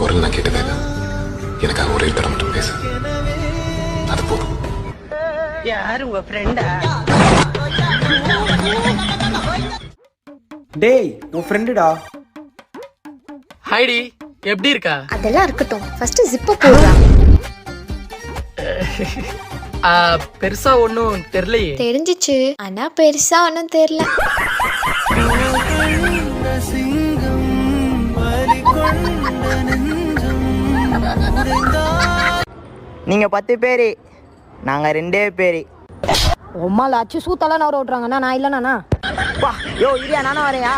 குரல் நான் கேட்டதே இல்லை எனக்காக ஒரே தடவை மட்டும் பேசு. அது போதும். யாரு உங்க ஃப்ரெண்டா டேய் உன் ஃப்ரெண்டுடா ஹைடி எப்படி இருக்கா? அதெல்லாம் இருக்கட்டும். ஃபர்ஸ்ட் ஜிப்ப போடுறா. ஆ, பெருசா ஒன்றும் தெரியலையே. தெரிஞ்சிச்சு. ஆனா பெருசா ஒன்றும் தெரியல. நீங்க பத்து பேரு நாங்க ரெண்டே பேரு. உம்மால அச்சு சூத்தெல்லாம் நவர விட்றாங்கண்ணா நான் இல்லைண்ணா யோ இல்லையா நானும் வரையா